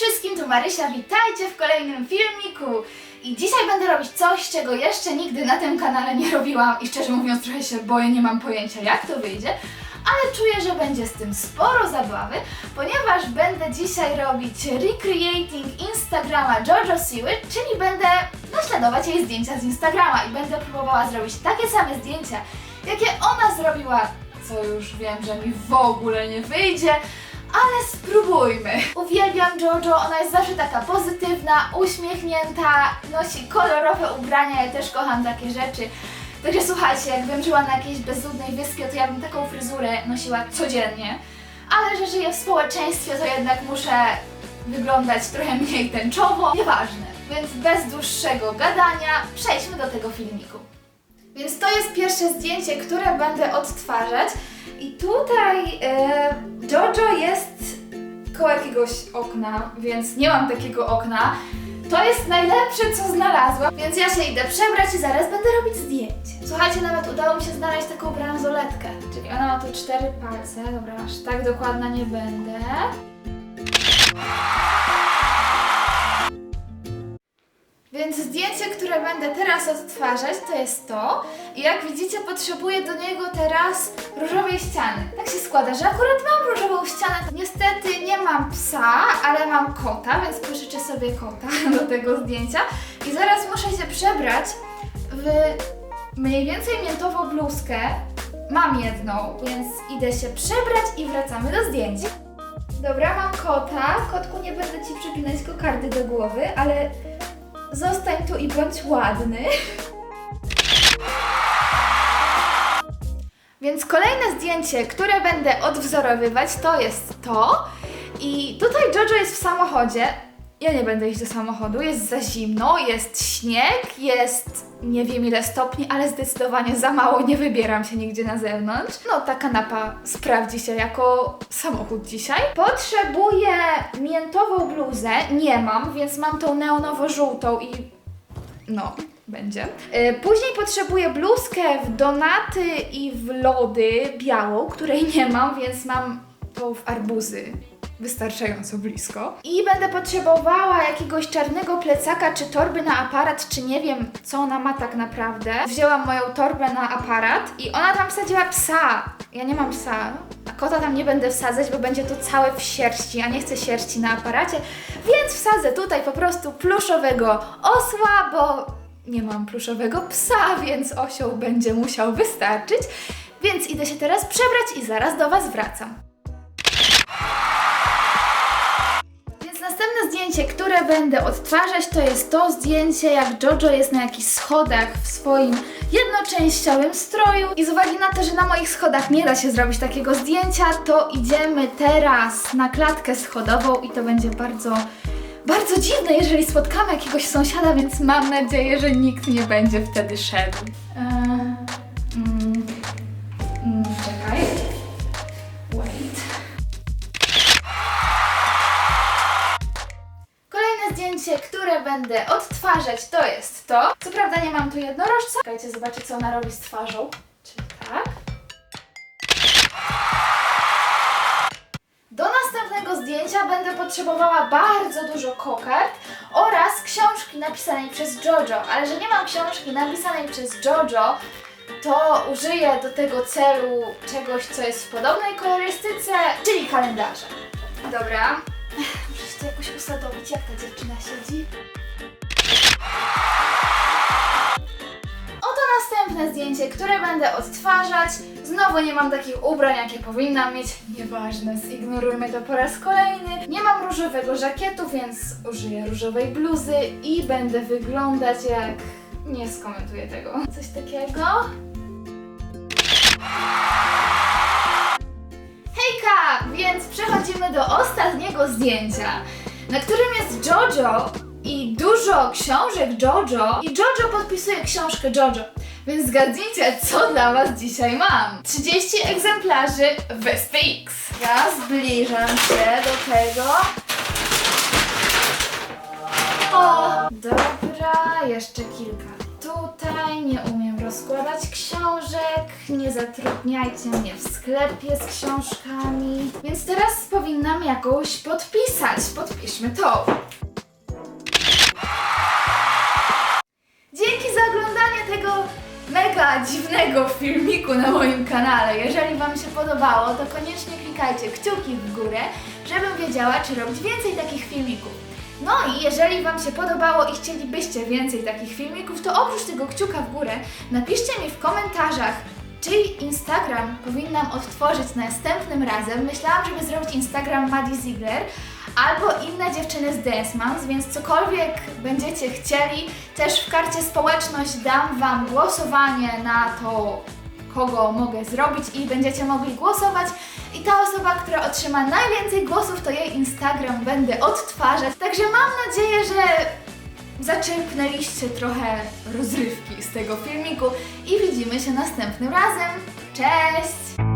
wszystkim, tu Marysia, witajcie w kolejnym filmiku. I dzisiaj będę robić coś, czego jeszcze nigdy na tym kanale nie robiłam. I szczerze mówiąc trochę się boję, nie mam pojęcia jak to wyjdzie, ale czuję, że będzie z tym sporo zabawy, ponieważ będę dzisiaj robić recreating Instagrama Jojo Siwy, czyli będę naśladować jej zdjęcia z Instagrama. I będę próbowała zrobić takie same zdjęcia, jakie ona zrobiła, co już wiem, że mi w ogóle nie wyjdzie, ale spróbujmy. Uwielbiam JoJo, ona jest zawsze taka pozytywna, uśmiechnięta, nosi kolorowe ubrania, ja też kocham takie rzeczy. Także słuchajcie, jakbym żyła na jakiejś bezludnej wyspie, to ja bym taką fryzurę nosiła codziennie. Ale że żyję w społeczeństwie, to jednak muszę wyglądać trochę mniej tęczowo. Nieważne. Więc bez dłuższego gadania przejdźmy do tego filmiku. Więc to jest pierwsze zdjęcie, które będę odtwarzać. I tutaj e, Jojo jest koło jakiegoś okna, więc nie mam takiego okna. To jest najlepsze, co znalazłam, więc ja się idę przebrać i zaraz będę robić zdjęcie. Słuchajcie, nawet udało mi się znaleźć taką bransoletkę, czyli ona ma tu cztery palce. Dobra, aż tak dokładna nie będę. Więc zdjęcie, które będę teraz odtwarzać, to jest to. I jak widzicie, potrzebuję do niego teraz różowej ściany. Tak się składa, że akurat mam różową ścianę. Niestety nie mam psa, ale mam kota, więc pożyczę sobie kota do tego zdjęcia. I zaraz muszę się przebrać w mniej więcej miętową bluzkę. Mam jedną, więc idę się przebrać i wracamy do zdjęcia. Dobra, mam kota. Kotku, nie będę Ci przypinać kokardy do głowy, ale Zostań tu i bądź ładny. Więc kolejne zdjęcie, które będę odwzorowywać, to jest to. I tutaj Jojo jest w samochodzie. Ja nie będę iść do samochodu, jest za zimno, jest śnieg, jest nie wiem ile stopni, ale zdecydowanie za mało, nie wybieram się nigdzie na zewnątrz. No ta kanapa sprawdzi się jako samochód dzisiaj. Potrzebuję miętową bluzę, nie mam, więc mam tą neonowo-żółtą i no, będzie. Y, Później potrzebuję bluzkę w donaty i w lody białą, której nie mam, więc mam tą w arbuzy wystarczająco blisko. I będę potrzebowała jakiegoś czarnego plecaka, czy torby na aparat, czy nie wiem, co ona ma tak naprawdę. Wzięłam moją torbę na aparat i ona tam wsadziła psa. Ja nie mam psa, a kota tam nie będę wsadzać, bo będzie to całe w sierści, a nie chcę sierści na aparacie, więc wsadzę tutaj po prostu pluszowego osła, bo nie mam pluszowego psa, więc osioł będzie musiał wystarczyć. Więc idę się teraz przebrać i zaraz do Was wracam. Zdjęcie, które będę odtwarzać, to jest to zdjęcie, jak Jojo jest na jakichś schodach w swoim jednoczęściowym stroju. I z uwagi na to, że na moich schodach nie da się zrobić takiego zdjęcia, to idziemy teraz na klatkę schodową i to będzie bardzo, bardzo dziwne, jeżeli spotkamy jakiegoś sąsiada, więc mam nadzieję, że nikt nie będzie wtedy szedł. Zdjęcie, które będę odtwarzać, to jest to. Co prawda nie mam tu jednorożca. Czekajcie, zobaczę, co ona robi z twarzą. Czy tak? Do następnego zdjęcia będę potrzebowała bardzo dużo kokard oraz książki napisanej przez Jojo, ale że nie mam książki napisanej przez Jojo, to użyję do tego celu czegoś, co jest w podobnej kolorystyce, czyli kalendarza. Dobra, to jakoś usadowić, jak ta dziewczyna siedzi. Oto następne zdjęcie, które będę odtwarzać. Znowu nie mam takich ubrań, jakie powinnam mieć. Nieważne, zignorujmy to po raz kolejny. Nie mam różowego żakietu, więc użyję różowej bluzy i będę wyglądać jak... Nie skomentuję tego. Coś takiego. Więc przechodzimy do ostatniego zdjęcia, na którym jest Jojo i dużo książek Jojo i Jojo podpisuje książkę Jojo. Więc zgadnijcie, co dla Was dzisiaj mam. 30 egzemplarzy Wyspy X. Ja zbliżam się do tego. O! Dobra, jeszcze kilka. Tutaj nie umiem rozkładać książek, nie zatrudniajcie mnie w sklepie z książkami. Więc teraz powinnam jakąś podpisać. Podpiszmy to. Dzięki za oglądanie tego mega dziwnego filmiku na moim kanale. Jeżeli Wam się podobało, to koniecznie klikajcie kciuki w górę, żebym wiedziała, czy robić więcej takich filmików. No i jeżeli Wam się podobało i chcielibyście więcej takich filmików, to oprócz tego kciuka w górę napiszcie mi w komentarzach, czyj Instagram powinnam odtworzyć następnym razem. Myślałam, żeby zrobić Instagram Maddie Ziegler albo inne dziewczyny z Dance Moms, więc cokolwiek będziecie chcieli, też w karcie społeczność dam Wam głosowanie na to, kogo mogę zrobić i będziecie mogli głosować. I ta osoba, która otrzyma najwięcej głosów, to jej Instagram będę odtwarzać. Także mam nadzieję, że zaczerpnęliście trochę rozrywki z tego filmiku i widzimy się następnym razem. Cześć!